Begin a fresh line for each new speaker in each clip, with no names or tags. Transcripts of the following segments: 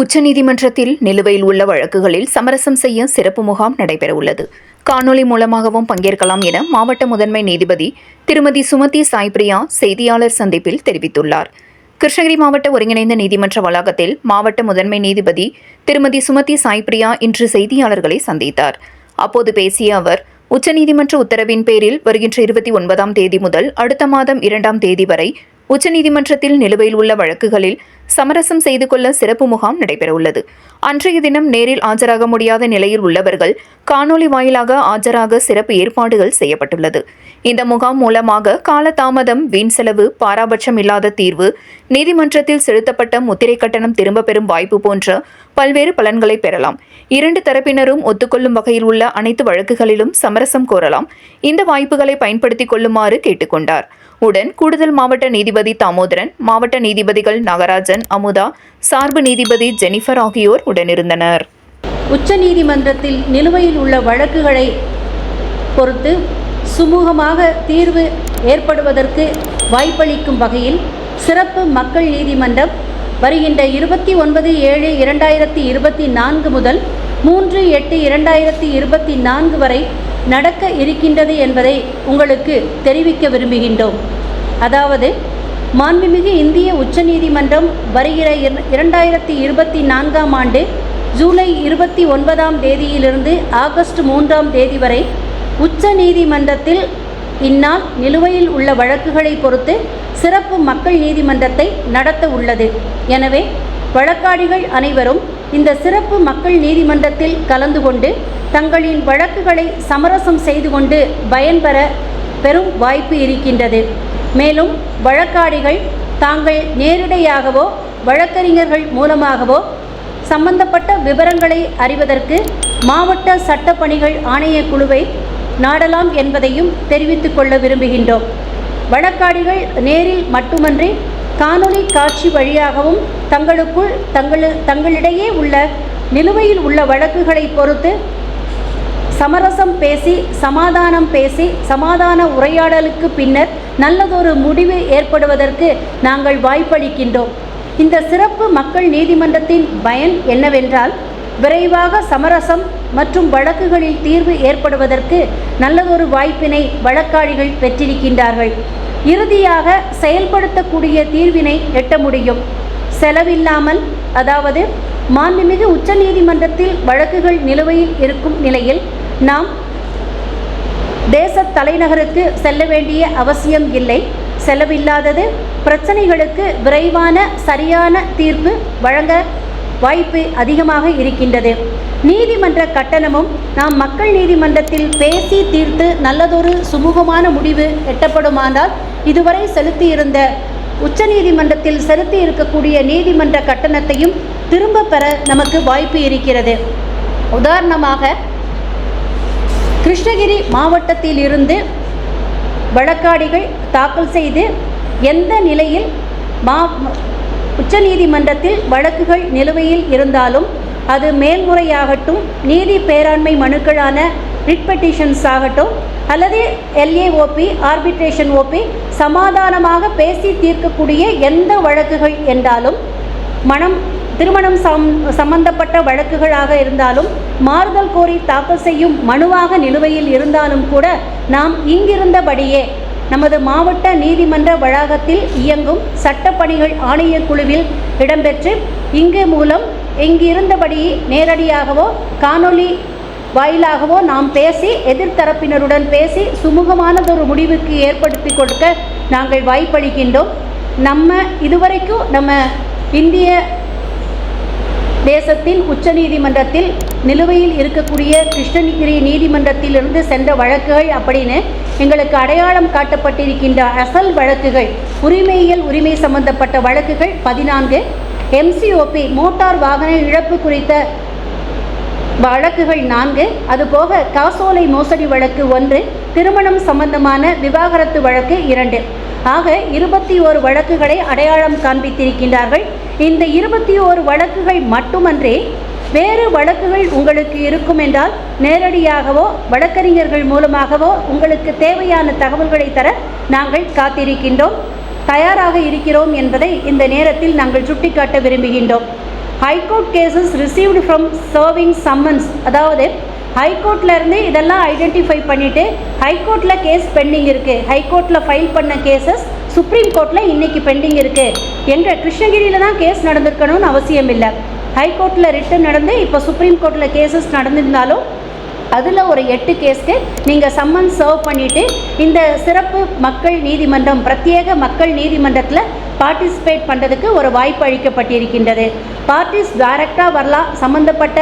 உச்சநீதிமன்றத்தில் நிலுவையில் உள்ள வழக்குகளில் சமரசம் செய்ய சிறப்பு முகாம் நடைபெறவுள்ளது. காணொலி மூலமாகவும் பங்கேற்கலாம் என மாவட்ட முதன்மை நீதிபதி திருமதி சுமதி சாய்பிரியா செய்தியாளர் சந்திப்பில் தெரிவித்துள்ளார். கிருஷ்ணகிரி மாவட்ட ஒருங்கிணைந்த நீதிமன்ற வளாகத்தில் மாவட்ட முதன்மை நீதிபதி திருமதி சுமதி சாய்பிரியா இன்று செய்தியாளர்களை சந்தித்தார். அப்போது பேசிய அவர் உச்சநீதிமன்ற உத்தரவின் பேரில் வருகின்ற இருபத்தி ஒன்பதாம் தேதி முதல் அடுத்த மாதம் இரண்டாம் தேதி வரை உச்சநீதிமன்றத்தில் நிலுவையில் உள்ள வழக்குகளில் சமரசம் செய்து கொள்ள சிறப்பு முகாம் நடைபெறவுள்ளது. அன்றைய தினம் நேரில் ஆஜராக முடியாத நிலையில் உள்ளவர்கள் காணொலி வாயிலாக ஆஜராக சிறப்பு ஏற்பாடுகள் செய்யப்பட்டுள்ளது. இந்த முகாம் மூலமாக காலதாமதம் வீண் செலவு பாராபட்சம் இல்லாத தீர்வு நீதிமன்றத்தில் செலுத்தப்பட்ட முத்திரை கட்டணம் திரும்பப் பெறும் வாய்ப்பு போன்ற பல்வேறு பலன்களை பெறலாம். இரண்டு தரப்பினரும் ஒத்துக்கொள்ளும் வகையில் உள்ள அனைத்து வழக்குகளிலும் சமரசம் கோரலாம். இந்த வாய்ப்புகளை பயன்படுத்திக் கொள்ளுமாறு கேட்டுக்கொண்டார். உடன் கூடுதல் மாவட்ட நீதிபதி தாமோதரன் மாவட்ட நீதிபதிகள் நாகராஜன் அமுதா சார்பு நீதிபதி ஜெனிஃபர் ஆகியோர் உடனிருந்தனர்.
உச்சநீதிமன்றத்தில் நிலுவையில் உள்ள வழக்குகளை பொறுத்து சுமூகமாக தீர்வு ஏற்படுவதற்கு வாய்ப்பளிக்கும் வகையில் சிறப்பு மக்கள் நீதிமன்றம் வருகின்ற இருபத்தி ஒன்பது ஏழு இரண்டாயிரத்தி இருபத்தி நான்கு முதல் மூன்று எட்டு இரண்டாயிரத்தி இருபத்தி நான்கு வரை நடக்க இருக்கின்றது என்பதை உங்களுக்கு தெரிவிக்க விரும்புகின்றோம். அதாவது மாண்புமிகு இந்திய உச்சநீதிமன்றம் வருகிற இரண்டாயிரத்தி இருபத்தி நான்காம் ஆண்டு ஜூலை இருபத்தி ஒன்பதாம் தேதியிலிருந்து ஆகஸ்ட் மூன்றாம் தேதி வரை உச்ச நீதிமன்றத்தில் இந்நாள் நிலுவையில் உள்ள வழக்குகளை பொறுத்து சிறப்பு மக்கள் நீதிமன்றத்தை நடத்த உள்ளது. எனவே வழக்காடிகள் அனைவரும் இந்த சிறப்பு மக்கள் நீதிமன்றத்தில் கலந்து கொண்டு தங்களின் வழக்குகளை சமரசம் செய்து கொண்டு பயன்பெற பெரும் வாய்ப்பு இருக்கின்றது. மேலும் வழக்காடிகள் தாங்கள் நேரிடையாகவோ வழக்கறிஞர்கள் மூலமாகவோ சம்பந்தப்பட்ட விவரங்களை அறிவதற்கு மாவட்ட சட்டப்பணிகள் ஆணைய குழுவை நாடலாம் என்பதையும் தெரிவித்துக் கொள்ள விரும்புகின்றோம். வழக்காடிகள் நேரில் மட்டுமன்றி காணொளி காட்சி வழியாகவும் தங்களுக்குள் தங்களு தங்களிடையே உள்ள நிலுவையில் உள்ள வழக்குகளை பொறுத்து சமரசம் பேசி சமாதானம் பேசி சமாதான உரையாடலுக்கு பின்னர் நல்லதொரு முடிவு ஏற்படுவதற்கு நாங்கள் வாய்ப்பளிக்கின்றோம். இந்த சிறப்பு மக்கள் நீதிமன்றத்தின் பயன் என்னவென்றால் விரைவாக சமரசம் மற்றும் வழக்குகளில் தீர்வு ஏற்படுவதற்கு நல்லதொரு வாய்ப்பினை வழக்காளிகள் பெற்றிருக்கின்றார்கள். இறுதியாக செயல்படுத்தக்கூடிய தீர்வினை எட்ட முடியும். செலவில்லாமல் அதாவது மாண்புமிகு உச்சநீதிமன்றத்தில் வழக்குகள் நிலுவையில் இருக்கும் நிலையில் நாம் தேச தலைநகருக்கு செல்ல வேண்டிய அவசியம் இல்லை. செலவில்லாதது பிரச்சனைகளுக்கு விரைவான சரியான தீர்ப்பு வழங்க வாய்ப்பு அதிகமாக இருக்கின்றது. நீதிமன்ற கட்டணமும் நாம் மக்கள் நீதிமன்றத்தில் பேசி தீர்த்து நல்லதொரு சுமூகமான முடிவு எட்டப்படுமானால் இதுவரை செலுத்தியிருந்த உச்சநீதிமன்றத்தில் செலுத்தி இருக்கக்கூடிய நீதிமன்ற கட்டணத்தையும் திரும்ப பெற நமக்கு வாய்ப்பு இருக்கிறது. உதாரணமாக கிருஷ்ணகிரி மாவட்டத்தில் இருந்து வழக்காடிகள் தாக்கல் செய்து எந்த நிலையில் மா உச்சநீதிமன்றத்தில் வழக்குகள் நிலுவையில் இருந்தாலும் அது மேல்முறையாகட்டும் நீதி பேராண்மை மனுக்களான ரிட் பெட்டிஷன்ஸ் ஆகட்டும் அல்லது எல்ஏஓபி ஆர்பிட்ரேஷன் ஓபி சமாதானமாக பேசி தீர்க்கக்கூடிய எந்த வழக்குகள் என்றாலும் மனம் திருமணம் சம் சம்பந்தப்பட்ட வழக்குகளாக இருந்தாலும் மாறுதல் கோரி தாக்கல் செய்யும் மனுவாக நிலுவையில் இருந்தாலும் கூட நாம் இங்கிருந்தபடியே நமது மாவட்ட நீதிமன்ற வளாகத்தில் இயங்கும் சட்டப்பணிகள் ஆணையக்குழுவில் இடம்பெற்று இங்கு மூலம் இங்கிருந்தபடி நேரடியாகவோ காணொளி வாயிலாகவோ நாம் பேசி எதிர்த்தரப்பினருடன் பேசி சுமூகமானதொரு முடிவுக்கு ஏற்படுத்தி கொடுக்க நாங்கள் வாய்ப்பளிக்கின்றோம். நம்ம இதுவரைக்கும் நம்ம இந்திய தேசத்தின் உச்சநீதிமன்றத்தில் நிலுவையில் இருக்கக்கூடிய கிருஷ்ணகிரி நீதிமன்றத்திலிருந்து சென்ற வழக்குகள் அப்படின்னு எங்களுக்கு அடையாளம் காட்டப்பட்டிருக்கின்ற அசல் வழக்குகள் உரிமையியல் உரிமை சம்பந்தப்பட்ட வழக்குகள் பதினான்கு. எம்சிஓபி மோட்டார் வாகன இழப்பு குறித்த வழக்குகள் நான்கு. அதுபோக காசோலை மோசடி வழக்கு ஒன்று திருமணம் சம்பந்தமான விவாகரத்து வழக்கு இரண்டு. ஆக இருபத்தி ஓரு வழக்குகளை அடையாளம் காண்பித்திருக்கின்றார்கள். இந்த இருபத்தி ஓரு வழக்குகள் மட்டுமன்றி வேறு வழக்குகள் உங்களுக்கு இருக்கும் என்றால் நேரடியாகவோ வழக்கறிஞர்கள் மூலமாகவோ உங்களுக்கு தேவையான தகவல்களை தர நாங்கள் காத்திருக்கின்றோம். தயாராக இருக்கிறோம் என்பதை இந்த நேரத்தில் நாங்கள் சுட்டிக்காட்ட விரும்புகின்றோம். High court cases received from serving summons அதாவது ஹைகோர்ட்லேருந்து இதெல்லாம் ஐடென்டிஃபை பண்ணிவிட்டு ஹைகோர்ட்டில் கேஸ் பெண்டிங் இருக்குது ஹைகோர்ட்டில் ஃபைல் பண்ண கேசஸ் சுப்ரீம் கோர்ட்டில் இன்னைக்கு பெண்டிங் இருக்குது எங்கள் கிருஷ்ணகிரியில் தான் கேஸ் நடந்திருக்கணும்னு அவசியம் இல்லை ஹைகோர்ட்டில் ரிட்டன் நடந்து இப்போ சுப்ரீம் கோர்ட்டில் கேசஸ் நடந்திருந்தாலும் அதில் ஒரு எட்டு கேஸ்க்கு நீங்கள் சம்மன் சர்வ் பண்ணிவிட்டு இந்த சிறப்பு மக்கள் நீதிமன்றம் பிரத்யேக மக்கள் நீதிமன்றத்தில் பார்ட்டிசிபேட் பண்ணுறதுக்கு ஒரு வாய்ப்பு அளிக்கப்பட்டிருக்கின்றது. பார்ட்டிஸ் டைரெக்டாக வரலாம். சம்மந்தப்பட்ட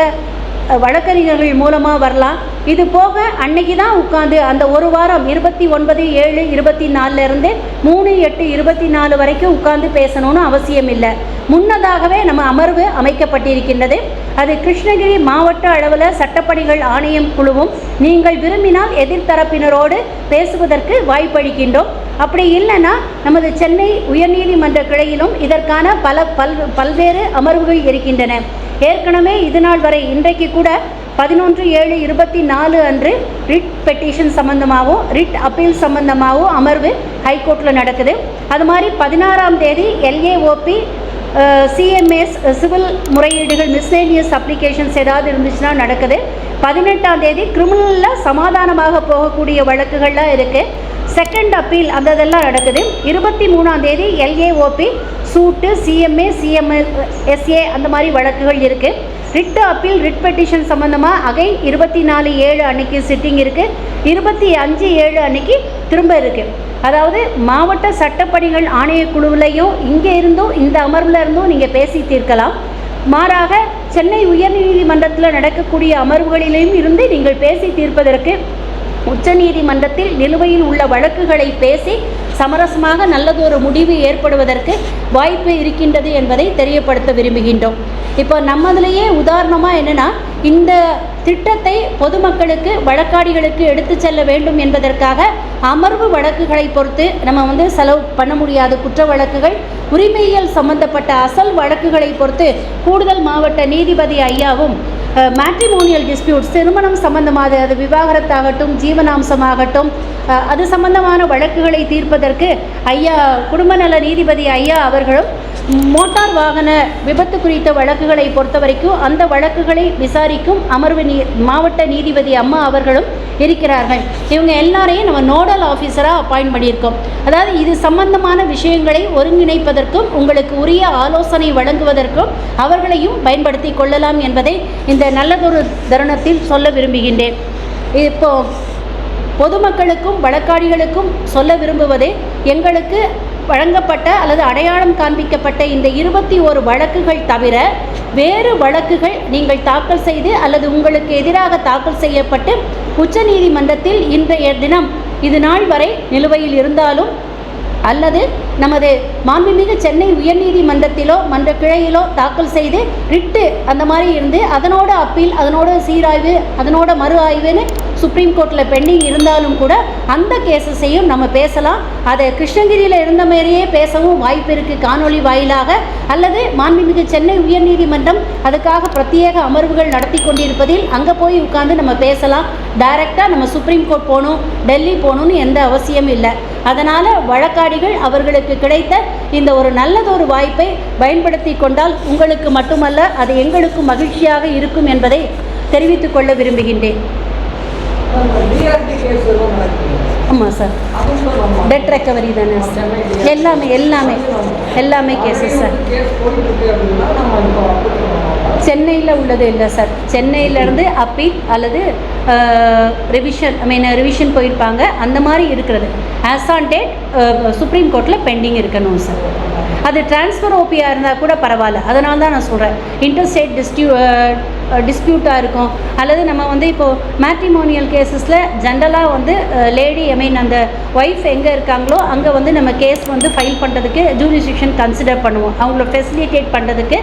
வழக்கறிஞர்கள் மூலமாக வரலாம். இது போக அன்னைக்கு தான் உட்காந்து அந்த ஒரு வாரம் இருபத்தி ஒன்பது ஏழு இருபத்தி நாலுலேருந்து மூணு எட்டு இருபத்தி நாலு வரைக்கும் உட்காந்து பேசணும்னு அவசியம் இல்லை. முன்னதாகவே நம்ம அமர்வு அமைக்கப்பட்டிருக்கின்றது. அது கிருஷ்ணகிரி மாவட்ட அளவில் சட்டப்பணிகள் ஆணையம் குழுவும் நீங்கள் விரும்பினால் எதிர்த்தரப்பினரோடு பேசுவதற்கு வாய்ப்பளிக்கின்றோம். அப்படி இல்லைன்னா நமது சென்னை உயர்நீதிமன்ற கிளையிலும் இதற்கான பல பல் பல்வேறு அமர்வுகள் இருக்கின்றன. ஏற்கனவே இது நாள் வரை இன்றைக்கு கூட பதினொன்று ஏழு இருபத்தி நாலு அன்று ரிட் பெட்டிஷன் சம்பந்தமாகவும் ரிட் அப்பீல் சம்பந்தமாகவும் அமர்வு ஹைகோர்ட்டில் நடக்குது. அது மாதிரி பதினாறாம் தேதி எல்ஏஓபி சிஎம்எஸ் சிவில் முறையீடுகள் மிஸ்லேனியஸ் அப்ளிகேஷன்ஸ் ஏதாவது இருந்துச்சுன்னா நடக்குது. பதினெட்டாம் தேதி கிரிமினலில் சமாதானமாக போகக்கூடிய வழக்குகள்லாம் இருக்குது செகண்ட் அப்பீல் அந்த இதெல்லாம் நடக்குது. இருபத்தி மூணாம் தேதி எல்ஏஓபி சூட்டு சிஎம்ஏ சிஎம்ஏ எஸ்ஏ அந்த மாதிரி வழக்குகள் இருக்குது ரிட்டு அப்பீல் ரிட் பெட்டிஷன் சம்மந்தமாக அகை இருபத்தி நாலு ஏழு அன்னைக்கு சிட்டிங் இருக்குது இருபத்தி அஞ்சு ஏழு அன்னைக்கு திரும்ப இருக்குது அதாவது மாவட்ட சட்டப்பணிகள் ஆணையக்குழுவிலையும் இங்கே இருந்தும் இந்த அமர்வில் இருந்தும் நீங்கள் பேசி தீர்க்கலாம். மாறாக சென்னை உயர்நீதிமன்றத்தில் நடக்கக்கூடிய அமர்வுகளிலும் இருந்து நீங்கள் பேசி தீர்ப்பதற்கு உச்சநீதிமன்றத்தில் நிலுவையில் உள்ள வழக்குகளை பேசி சமரசமாக நல்லதொரு முடிவு ஏற்படுவதற்கு வாய்ப்பு இருக்கின்றது என்பதை தெரியப்படுத்த விரும்புகின்றோம். இப்போ நம்மதுலேயே உதாரணமாக என்னென்னா இந்த திட்டத்தை பொதுமக்களுக்கு வழக்காடிகளுக்கு எடுத்து செல்ல வேண்டும் என்பதற்காக அமர்வு வழக்குகளை பொறுத்து நம்ம வந்து செலவு பண்ண முடியாத. குற்ற வழக்குகள் உரிமையியல் சம்பந்தப்பட்ட அசல் வழக்குகளை பொறுத்து கூடுதல் மாவட்ட நீதிபதி ஐயாவும் மேட்ரிமோனியல் டிஸ்பியூட்ஸ் திருமணம் சம்பந்தமாக அது விவாகரத்தாகட்டும் ஜீவனாம்சமாகட்டும் அது சம்பந்தமான வழக்குகளை தீர்ப்பதற்கு ஐயா குடும்ப நல நீதிபதி ஐயா அவர்களும் மோட்டார் வாகன விபத்து குறித்த வழக்குகளை பொறுத்த வரைக்கும் அந்த வழக்குகளை விசாரிக்கும் அமர்வு நீ மாவட்ட நீதிபதி அம்மா அவர்களும் இருக்கிறார்கள். இவங்க எல்லாரையும் நம்ம நோடல் ஆஃபீஸராக அப்பாயிண்ட் பண்ணியிருக்கோம். அதாவது இது சம்பந்தமான விஷயங்களை ஒருங்கிணைப்பதற்கும் உங்களுக்கு உரிய ஆலோசனை வழங்குவதற்கும் அவர்களையும் பயன்படுத்தி கொள்ளலாம் என்பதை இந்த நல்லதொரு தருணத்தில் சொல்ல விரும்புகின்றேன். இப்போ பொதுமக்களுக்கும் வழக்காடிகளுக்கும் சொல்ல விரும்புவதே எங்களுக்கு வழங்கப்பட்ட அல்லது அடையாளம் காண்பிக்கப்பட்ட இந்த இருபத்தி ஓரு வழக்குகள் தவிர வேறு வழக்குகள் நீங்கள் தாக்கல் செய்து அல்லது உங்களுக்கு எதிராக தாக்கல் செய்யப்பட்டு உச்சநீதிமன்றத்தில் இன்றைய தினம் இது நாள் வரை நிலுவையில் இருந்தாலும் அல்லது நமது மாண்புமிகு சென்னை உயர்நீதிமன்றத்திலோ மன்ற கிளையிலோ தாக்கல் செய்து ரிட்டு அந்த மாதிரி இருந்து அதனோட அப்பீல் அதனோட சீராய்வு அதனோட மறு ஆய்வுன்னு சுப்ரீம் கோர்ட்டில் பெண்டிங் இருந்தாலும் கூட அந்த கேசஸையும் நம்ம பேசலாம். அதை கிருஷ்ணகிரியில் இருந்த மாதிரியே பேசவும் வாய்ப்பு இருக்குது காணொளி வாயிலாக. அல்லது மாண்புமிகு சென்னை உயர்நீதிமன்றம் அதுக்காக பிரத்யேக அமர்வுகள் நடத்தி கொண்டிருப்பதில் அங்கே போய் உட்காந்து நம்ம பேசலாம். டைரெக்டாக நம்ம சுப்ரீம் கோர்ட் போகணும் டெல்லி போகணும்னு எந்த அவசியம் இல்லை. அதனால் வழக்காடிகள் அவர்களுக்கு கிடைத்த இந்த ஒரு நல்லதொரு வாய்ப்பை பயன்படுத்தி கொண்டால் உங்களுக்கு மட்டுமல்ல அது எங்களுக்கும் மகிழ்ச்சியாக இருக்கும் என்பதை தெரிவித்துக் கொள்ள விரும்புகின்றேன்
டிஆர்டி கேஸ் எதுவும் நடக்குது
ஆமாம் சார். டெட் ரெக்கவரி தானே சார். எல்லாமே எல்லாமே எல்லாமே கேசஸ் சார். சென்னையில் உள்ளது இல்லை சார். சென்னையிலேருந்து அப்பீல் அல்லது ரிவிஷன் ஐ மீன் ரிவிஷன் போயிருப்பாங்க. அந்த மாதிரி இருக்கிறது. ஆஸ் ஆன் டேட் சுப்ரீம் கோர்ட்டில் பெண்டிங் இருக்கணும் சார். அது டிரான்ஸ்ஃபர் ஓபியாக இருந்தால் கூட பரவாயில்ல. அதனால தான் நான் சொல்கிறேன் இன்டர் ஸ்டேட் டிஸ்டியூ டிஸ்பியூட்டாக இருக்கும். அல்லது நம்ம வந்து இப்போது மேட்ரிமோனியல் கேசஸில் ஜென்ரலாக வந்து லேடி ஐ மீன் அந்த ஒய்ஃப் எங்கே இருக்காங்களோ அங்கே வந்து நம்ம கேஸ் வந்து ஃபைல் பண்ணுறதுக்கு ஜூரிஸ்டிக்ஷன் கன்சிடர் பண்ணுவோம். அவங்கள ஃபெசிலிட்டேட் பண்ணுறதுக்கு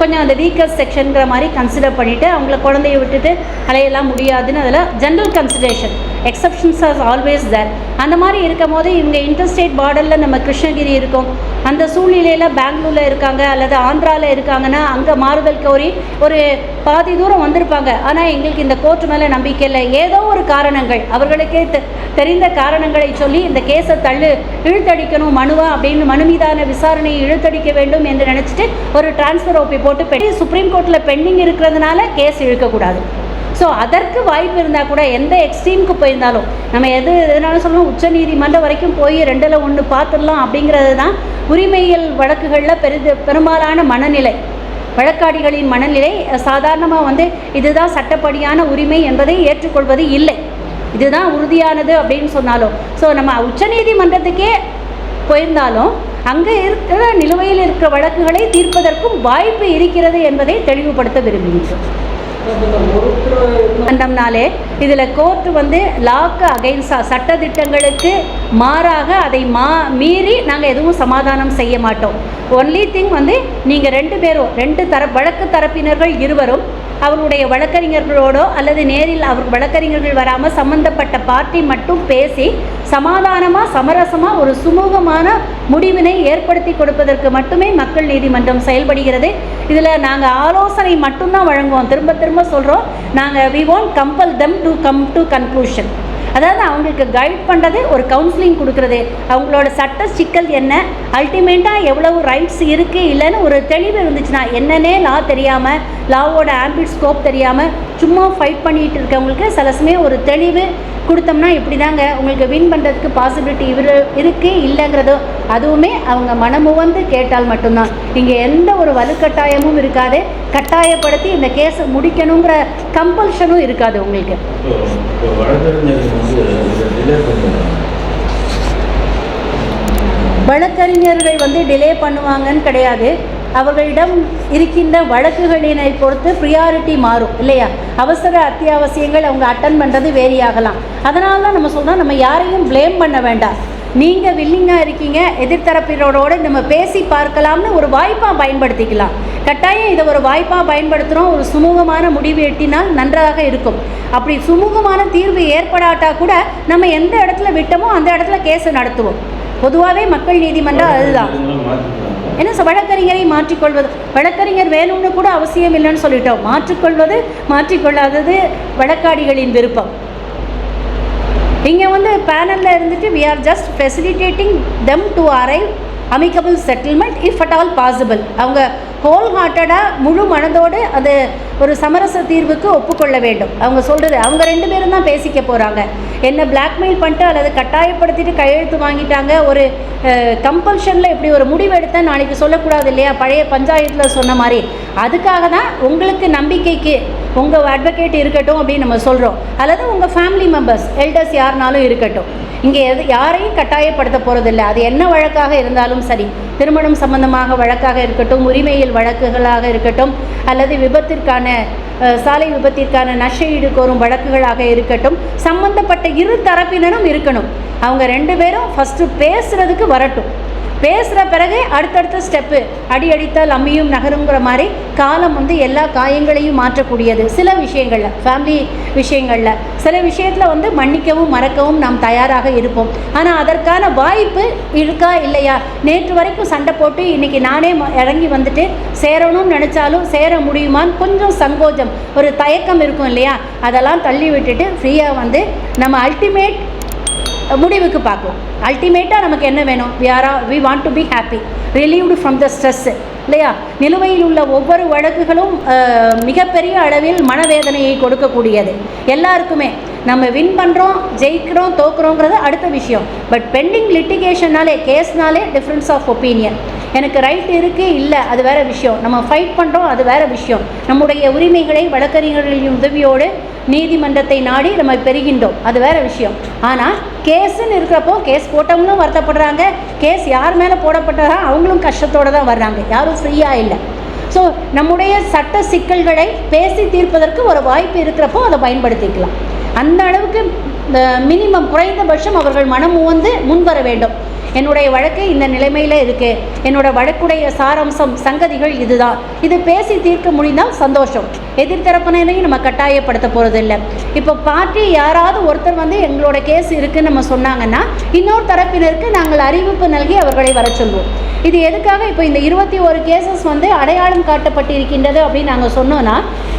கொஞ்சம் அந்த வீக்கஸ்ட் செக்ஷனுங்கிற மாதிரி கன்சிடர் பண்ணிவிட்டு அவங்கள குழந்தைய விட்டுட்டு அலையெல்லாம் முடியாதுன்னு அதில் general consideration exceptions are always there அந்த மாதிரி இருக்கும் போது இவங்க இன்டர்ஸ்டேட் பார்டரில் நம்ம கிருஷ்ணகிரி இருக்கோம். அந்த சூழ்நிலையில் பெங்களூரில் இருக்காங்க அல்லது ஆந்திராவில் இருக்காங்கன்னா அங்கே மாறுதல் கோரி ஒரு பாதி தூரம் வந்திருப்பாங்க. ஆனால் எங்களுக்கு இந்த கோர்ட் மேலே நம்பிக்கை இல்லை. ஏதோ ஒரு காரணங்கள். அவர்களுக்கே தெ- தெரிந்த காரணங்களை சொல்லி இந்த கேஸை தள்ளு இழுத்தடிக்கணும் மனுவா அப்படின்னு மனு மீதான விசாரணையை இழுத்தடிக்க வேண்டும் என்று நினச்சிட்டு ஒரு டிரான்ஸ்ஃபர் ஓப்பி போட்டு பெ சுப்ரீம் கோர்ட்டில் பெண்டிங் இருக்கிறதுனால கேஸ் இழுக்கக்கூடாது ஸோ அதற்கு வாய்ப்பு இருந்தால் கூட எந்த எக்ஸ்ட்ரீமுக்கு போயிருந்தாலும் நம்ம எது எதுனாலும் சொல்லணும் உச்சநீதிமன்றம் வரைக்கும் போய் ரெண்டில் ஒன்று பார்த்துடலாம் அப்படிங்கிறது தான் உரிமையியல் வழக்குகளில் பெரிது பெரும்பாலான மனநிலை. வழக்காடிகளின் மனநிலை சாதாரணமாக வந்து இதுதான் சட்டப்படியான உரிமை என்பதை ஏற்றுக்கொள்வது இல்லை. இதுதான் உறுதியானது அப்படின்னு சொன்னாலும் ஸோ நம்ம உச்சநீதிமன்றத்துக்கே போயிருந்தாலும் அங்கே இருக்கிற நிலுவையில் இருக்கிற வழக்குகளை தீர்ப்பதற்கும் வாய்ப்பு இருக்கிறது என்பதை தெளிவுபடுத்த விரும்புகின்றோம்.
இப்போ
இதில் கோர்ட் வந்து லாக்கு அகைன்ஸ்டா சட்டதிட்டங்களுக்கு மாறாக அதை மா மீறி நாங்கள் எதுவும் சமாதானம் செய்ய மாட்டோம். ஒன்லி திங் வந்து நீங்கள் ரெண்டு பேரும் ரெண்டு தர வழக்கு தரப்பினர்கள் இருவரும் அவருடைய வழக்கறிஞர்களோடோ அல்லது நேரில் அவர் வழக்கறிஞர்கள் வராமல் சம்பந்தப்பட்ட பார்ட்டி மட்டும் பேசி சமாதானமாக சமரசமாக ஒரு சுமூகமான முடிவினை ஏற்படுத்தி கொடுப்பதற்கு மட்டுமே மக்கள் நீதிமன்றம் செயல்படுகிறது. இதில் நாங்கள் ஆலோசனை மட்டும்தான் வழங்குவோம். திரும்ப திரும்ப சொல்கிறோம் நாங்கள் we won't compel them to come to conclusion அதாவது அவங்களுக்கு கைட் பண்ணுறது ஒரு கவுன்சிலிங் கொடுக்குறது. அவங்களோட சட்ட சிக்கல் என்ன? அல்டிமேட்டாக எவ்வளவு ரைட்ஸ் இருக்குது இல்லைன்னு ஒரு தெளிவு இருந்துச்சுன்னா என்னன்னே லா தெரியாமல் லாவோட ஆம்பிட் ஸ்கோப் தெரியாமல் சும்மா ஃபைட் பண்ணிட்டு இருக்கவங்களுக்கு சில சமயம் ஒரு தெளிவு கொடுத்தோம்னா இப்படி தாங்க உங்களுக்கு வின் பண்ணுறதுக்கு பாசிபிலிட்டி இவரு இருக்குது இல்லைங்கிறதோ அதுவுமே அவங்க மனமுவந்து கேட்டால் மட்டும்தான். இங்கே எந்த ஒரு வலுக்கட்டாயமும் இருக்காது. கட்டாயப்படுத்தி இந்த கேஸை முடிக்கணுங்கிற கம்பல்ஷனும் இருக்காது உங்களுக்கு.
வழக்கறிஞர்கள் வந்து டிலே
பண்ணுவாங்கன்னு கிடையாது. அவர்களிடம் இருக்கின்ற வழக்குகளினை பொறுத்து ப்ரியாரிட்டி மாறும் இல்லையா? அவசர அத்தியாவசியங்கள் அவங்க அட்டன் பண்ணுறது வேரியாகலாம் அதனால தான் நம்ம சொல்கிறோம் நம்ம யாரையும் ப்ளேம் பண்ண வேண்டாம். நீங்கள் வில்லிங்காக இருக்கீங்க எதிர்த்தரப்பினரோடு நம்ம பேசி பார்க்கலாம்னு ஒரு வாய்ப்பாக பயன்படுத்திக்கலாம். கட்டாயம் இதை ஒரு வாய்ப்பாக பயன்படுத்துகிறோம் ஒரு சுமூகமான முடிவு எட்டினால் நன்றாக இருக்கும். அப்படி சுமூகமான தீர்வு ஏற்படாட்டா கூட நம்ம எந்த இடத்துல விட்டோமோ அந்த இடத்துல கேஸை நடத்துவோம். பொதுவாகவே மக்கள் நீதிமன்றம் அதுதான். ஏன்னா வழக்கறிஞரை மாற்றிக்கொள்வது? வழக்கறிஞர் வேணும்னு கூட அவசியம் இல்லைன்னு சொல்லிட்டோம். மாற்றிக்கொள்வது மாற்றிக்கொள்ளாதது வழக்காடிகளின் விருப்பம். இங்கே வந்து பேனலில் இருந்துட்டு we are just facilitating them to arrive amicable settlement if at all possible அவங்க ஹோல் ஹார்ட்டடாக முழு மனதோடு அது ஒரு சமரச தீர்வுக்கு ஒப்புக்கொள்ள வேண்டும். அவங்க சொல்கிறது அவங்க ரெண்டு பேரும் தான் பேசிக்க போகிறாங்க என்ன பிளாக்மெயில் பண்ணிட்டு அல்லது கட்டாயப்படுத்திட்டு கையெழுத்து வாங்கிட்டாங்க ஒரு கம்பல்ஷனில் இப்படி ஒரு முடிவு எடுத்தால் நாளைக்கு சொல்லக்கூடாது இல்லையா? பழைய பஞ்சாயத்தில் சொன்ன மாதிரி. அதுக்காக தான் உங்களுக்கு நம்பிக்கைக்கு உங்கள் அட்வொகேட் இருக்கட்டும் அப்படின்னு நம்ம சொல்கிறோம் அல்லது உங்கள் ஃபேமிலி மெம்பர்ஸ் எல்டர்ஸ் யாருனாலும் இருக்கட்டும். இங்கே எது யாரையும் கட்டாயப்படுத்த போகிறதில்ல அது என்ன வழக்காக இருந்தாலும் சரி திருமணம் சம்பந்தமாக வழக்காக இருக்கட்டும் உரிமையில் வழக்குகளாக இருக்கட்டும் அல்லது விபத்திற்கான சாலை விபத்திற்கான நஷ்டஈடு கோரும் வழக்குகளாக இருக்கட்டும் சம்பந்தப்பட்ட இரு தரப்பினரும் இருக்கணும். அவங்க ரெண்டு பேரும் ஃபஸ்ட்டு பேசுகிறதுக்கு வரட்டும். பேசுகிற பிறகு அடுத்தடுத்த ஸ்டெப்பு அடி அடித்தால் அம்மியும் நகருங்கிற மாதிரி காலம் வந்து எல்லா காயங்களையும் மாற்றக்கூடியது. சில விஷயங்களில் ஃபேமிலி விஷயங்களில். சில விஷயத்தில் வந்து மன்னிக்கவும் மறக்கவும் நாம் தயாராக இருப்போம். ஆனால் அதற்கான வாய்ப்பு இருக்கா இல்லையா? நேற்று வரைக்கும் சண்டை போட்டு இன்றைக்கி நானே ம- இறங்கி வந்துட்டு சேரணும்னு நினச்சாலும் சேர முடியுமான்னு கொஞ்சம் சங்கோஜம். ஒரு தயக்கம் இருக்கும் இல்லையா? அதெல்லாம் தள்ளி விட்டுட்டு ஃப்ரீயாக வந்து நம்ம அல்டிமேட் முடிவுக்கு பார்க்கலாம். அல்டிமேட்டாக நமக்கு என்ன வேணும்? We are we want to be happy relieved from the stress இல்லையா? நிலுவையில் உள்ள ஒவ்வொரு வழக்குகளும் மிகப்பெரிய அளவில் மனவேதனையை கொடுக்கக்கூடியது. எல்லாருக்குமே நம்ம வின் பண்ணுறோம் ஜெயிக்கிறோம் தோக்குறோங்கிறது அடுத்த விஷயம். பட் பெண்டிங் லிட்டிகேஷனாலே கேஸ்னாலே டிஃப்ரென்ஸ் ஆஃப் ஒப்பீனியன் எனக்கு ரைட் இருக்குது இல்லை அது வேறு விஷயம். நம்ம ஃபைட் பண்ணுறோம் அது வேறு விஷயம். நம்முடைய உரிமைகளை வழக்கறிஞர்களின் உதவியோடு நீதிமன்றத்தை நாடி நம்ம பெறுகின்றோம். அது வேற விஷயம். ஆனால் கேஸுன்னு இருக்கிறப்போ கேஸ் போட்டவங்களும் வருத்தப்படுறாங்க. கேஸ் யார் மேலே போடப்பட்டதா அவங்களும் கஷ்டத்தோடு தான் வர்றாங்க. யாரும் ஃப்ரீயாக இல்லை. ஸோ நம்முடைய சட்ட சிக்கல்களை பேசி தீர்ப்பதற்கு ஒரு வாய்ப்பு இருக்கிறப்போ அதை பயன்படுத்திக்கலாம். அந்த அளவுக்கு மினிமம் குறைந்தபட்சம் அவர்கள் மனம் வந்து முன்வர வேண்டும். என்னுடைய வழக்கு இந்த நிலைமையில் இருக்குது என்னோட வழக்குடைய சாராம்சம் சங்கதிகள் இதுதான். இது பேசி தீர்க்க முடிந்தால் சந்தோஷம். எதிர்த்தரப்பினரையும் நம்ம கட்டாயப்படுத்த இல்லை இப்போ பார்ட்டி யாராவது ஒருத்தர் வந்து எங்களோட கேஸ் இருக்குன்னு நம்ம சொன்னாங்கன்னா இன்னொரு தரப்பினருக்கு நாங்கள் அறிவிப்பு நல்கி அவர்களை வர சொல்வோம். இது எதுக்காக இப்போ இந்த இருபத்தி ஒரு கேசஸ் வந்து அடையாளம் காட்டப்பட்டிருக்கின்றது அப்படின்னு நாங்கள் சொன்னோன்னா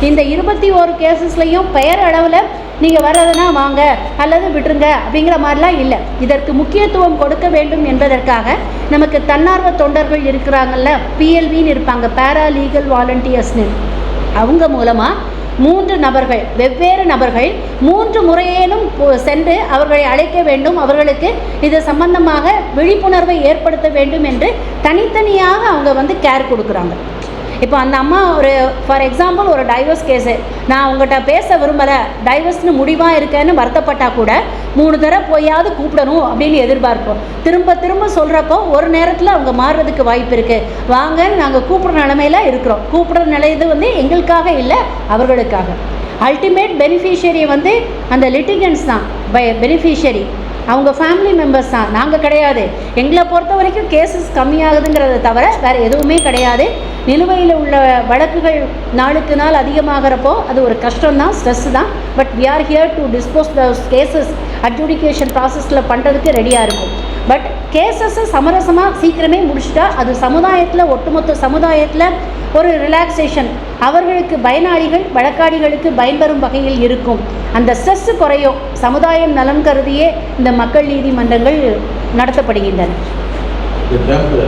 இந்த இருபத்தி ஒரு கேசஸ்லையும் பெயர் அளவில் நீங்கள் வர்றதுனா வாங்க அல்லது விட்டுருங்க அப்படிங்கிற மாதிரிலாம் இல்லை. இதற்கு முக்கியத்துவம் கொடுக்க வேண்டும் என்பதற்காக நமக்கு தன்னார்வ தொண்டர்கள் இருக்கிறாங்கல்ல பிஎல்வின்னு இருப்பாங்க பேரா லீகல் வாலண்டியர்ஸ்னு அவங்க மூலமாக மூன்று நபர்கள் வெவ்வேறு நபர்கள் மூன்று முறையேனும் சென்று அவர்களை அழைக்க வேண்டும். அவர்களுக்கு இது சம்பந்தமாக விழிப்புணர்வை ஏற்படுத்த வேண்டும் என்று தனித்தனியாக அவங்க வந்து கேர் கொடுக்குறாங்க. இப்போ அந்த அம்மா ஒரு ஃபார் எக்ஸாம்பிள் ஒரு டைவர்ஸ் கேஸு நான் உங்கள்கிட்ட பேச விரும்பலை டைவர்ஸ்னு முடிவாக இருக்கேன்னு வருத்தப்பட்டால் கூட மூணு தடவை போயாவது கூப்பிடணும் அப்படின்னு எதிர்பார்ப்போம். திரும்ப திரும்ப சொல்கிறப்போ ஒரு நேரத்தில் அவங்க மாறுறதுக்கு வாய்ப்பு இருக்குது வாங்கன்னு நாங்கள் கூப்பிட்ற நிலமையில இருக்கிறோம். கூப்பிட்ற நிலையது வந்து எங்களுக்காக இல்லை அவர்களுக்காக. அல்டிமேட் பெனிஃபிஷியரி வந்து அந்த லிட்டிகன்ஸ் தான். பை பெனிஃபிஷியரி அவங்க ஃபேமிலி மெம்பர்ஸ் தான். நாங்கள் கிடையாது. எங்களை பொறுத்த வரைக்கும் கேசஸ் கம்மியாகுதுங்கிறத தவிர வேறு எதுவுமே கிடையாது. நிலுவையில் உள்ள வழக்குகள் நாளுக்கு நாள் அதிகமாகிறப்போ அது ஒரு கஷ்டம் தான் ஸ்ட்ரெஸ் தான். But we are here to dispose the cases adjudication ப்ராசஸில் பண்ணுறதுக்கு ரெடியாக இருக்கும். பட் கேசஸை சமரசமாக சீக்கிரமே முடிச்சிட்டா அது சமுதாயத்தில் ஒட்டுமொத்த சமுதாயத்தில் ஒரு ரிலாக்ஸேஷன் அவர்களுக்கு பயனாளிகள் வழக்காடிகளுக்கு பயன்பெறும் வகையில் இருக்கும். அந்த ஸ்ட்ரெஸ் குறையும். சமுதாயம் நலன் கருதியே இந்த மக்கள் நீதிமன்றங்கள் நடத்தப்படுகின்றன.
இந்த கேம்ப்ல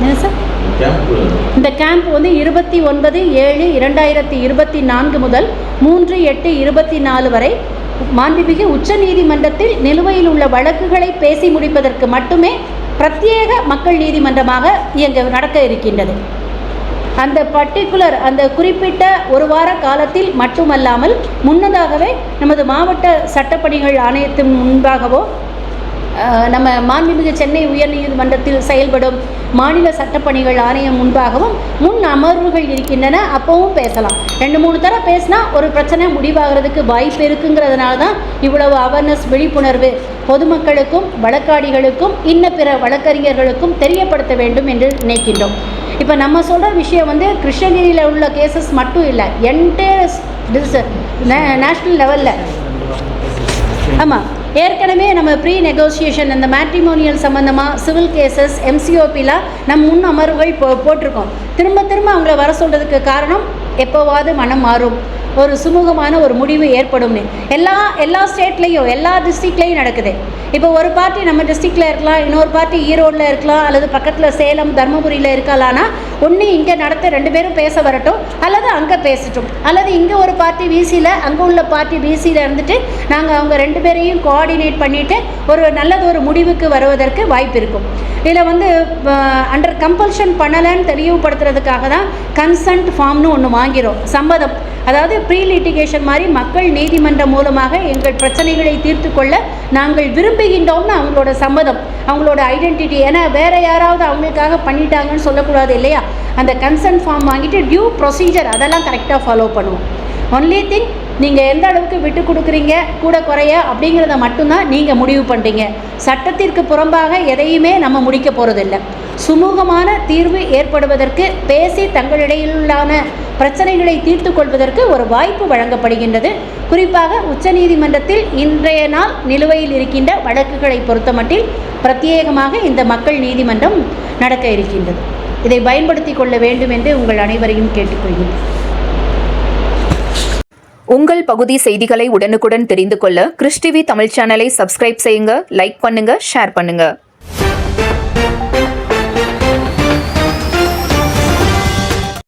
என்ன சார்
கேம்ப்ல
இந்த கேம்ப் வந்து இருபத்தி ஒன்பது ஏழு இரண்டாயிரத்தி இருபத்தி நான்கு முதல் மூன்று எட்டு இருபத்தி நாலு வரை மாண்புமிகு உச்ச நீதிமன்றத்தில் நிலுவையில் உள்ள வழக்குகளை பேசி முடிப்பதற்கு மட்டுமே பிரத்யேக மக்கள் நீதிமன்றமாக இயங்க நடக்க இருக்கின்றது. அந்த பர்டிகுலர் அந்த குறிப்பிட்ட ஒரு வார காலத்தில் மட்டுமல்லாமல் முன்னதாகவே நமது மாவட்ட சட்டப்பணிகள் ஆணையத்தின் முன்பாகவோ நம்ம மாண்புமிகு சென்னை உயர்நீதிமன்றத்தில் செயல்படும் மாநில சட்டப்பணிகள் ஆணையம் முன்பாகவும் முன் அமர்வுகள் இருக்கின்றன. அப்போவும் பேசலாம். ரெண்டு மூணு தடவை பேசினா ஒரு பிரச்சனை முடிவாகிறதுக்கு வாய்ப்பு இருக்குங்கிறதுனால தான் இவ்வளவு அவேர்னஸ் விழிப்புணர்வு பொதுமக்களுக்கும் வழக்காடிகளுக்கும் இன்ன பிற வழக்கறிஞர்களுக்கும் தெரியப்படுத்த வேண்டும் என்று நினைக்கின்றோம். இப்போ நம்ம சொல்கிற விஷயம் வந்து கிருஷ்ணகிரியில் உள்ள கேசஸ் மட்டும் இல்லை என்டையர் நேஷ்னல் லெவலில் ஆமாம் ஏற்கனவே நம்ம ப்ரீ நெகோசியேஷன் அந்த மேட்ரிமோனியல் சம்மந்தமாக சிவில் கேசஸ் எம்சிஓபிலாம் நம்ம முன் அமர்வுகள் போ போட்டிருக்கோம். திரும்ப திரும்ப அவங்கள வர சொல்கிறதுக்கு காரணம் எப்போவாவது மனம் மாறும். ஒரு சுமூகமான ஒரு முடிவு ஏற்படும்னு. எல்லா எல்லா ஸ்டேட்லேயும் எல்லா டிஸ்ட்ரிக்ட்லேயும் நடக்குது. இப்போ ஒரு பார்ட்டி நம்ம டிஸ்ட்ரிக்டில் இருக்கலாம் இன்னொரு பார்ட்டி ஈரோடில் இருக்கலாம் அல்லது பக்கத்தில் சேலம் தருமபுரியில் இருக்கலாம்னா ஒன்று இங்கே நடத்த ரெண்டு பேரும் பேச வரட்டும் அல்லது அங்கே பேசட்டும். அல்லது இங்கே ஒரு பார்ட்டி விசியில் அங்கே உள்ள பார்ட்டி பிசியில் இருந்துட்டு நாங்கள் அவங்க ரெண்டு பேரையும் கோஆர்டினேட் பண்ணிவிட்டு ஒரு நல்லது ஒரு முடிவுக்கு வருவதற்கு வாய்ப்பு இருக்கும். இதில் வந்து அண்டர் கம்பல்ஷன் பண்ணலைன்னு தெளிவுபடுத்துறதுக்காக தான் கன்சன்ட் ஃபார்ம்னு ஒன்று வாங்கிறோம். சம்மதம். அதாவது ப்ரீ லிட்டிகேஷன் மாதிரி மக்கள் நீதிமன்றம் மூலமாக எங்கள் பிரச்சனைகளை தீர்த்து கொள்ள நாங்கள் விரும்புகின்றோம்னு அவங்களோட சம்மதம் அவங்களோட ஐடென்டிட்டி ஏன்னா வேறு யாராவது அவங்களுக்காக பண்ணிட்டாங்கன்னு சொல்லக்கூடாது இல்லையா? அந்த கன்சர்ன் ஃபார்ம் வாங்கிட்டு டியூ ப்ரொசீஜர் அதெல்லாம் கரெக்டாக ஃபாலோ பண்ணுவோம். ஒன்லி திங் நீங்கள் எந்த அளவுக்கு விட்டு கொடுக்குறீங்க கூட குறைய அப்படிங்கிறத மட்டும்தான் நீங்கள் முடிவு பண்ணுறீங்க சட்டத்திற்கு புறம்பாக எதையுமே நம்ம முடிக்க போகிறதில்ல சுமூகமான தீர்வு ஏற்படுவதற்கு பேசி தங்களிடையிலான பிரச்சனைகளை தீர்த்து கொள்வதற்கு ஒரு வாய்ப்பு வழங்கப்படுகின்றது. குறிப்பாக உச்சநீதிமன்றத்தில் இன்றைய நாள் நிலுவையில் இருக்கின்ற வழக்குகளை பொறுத்தமட்டில் பிரத்யேகமாக இந்த மக்கள் நீதிமன்றம் நடக்க இருக்கின்றது. இதை பயன்படுத்தி கொள்ள வேண்டும் என்று உங்கள் அனைவரையும் கேட்டுக்கொள்கிறேன்
உங்கள் பகுதி செய்திகளை உடனுக்குடன் தெரிந்து கொள்ள கிறிஸ்டிவி தமிழ் சேனலை சப்ஸ்கிரைப் செய்யுங்க லைக் பண்ணுங்க ஷேர் பண்ணுங்க.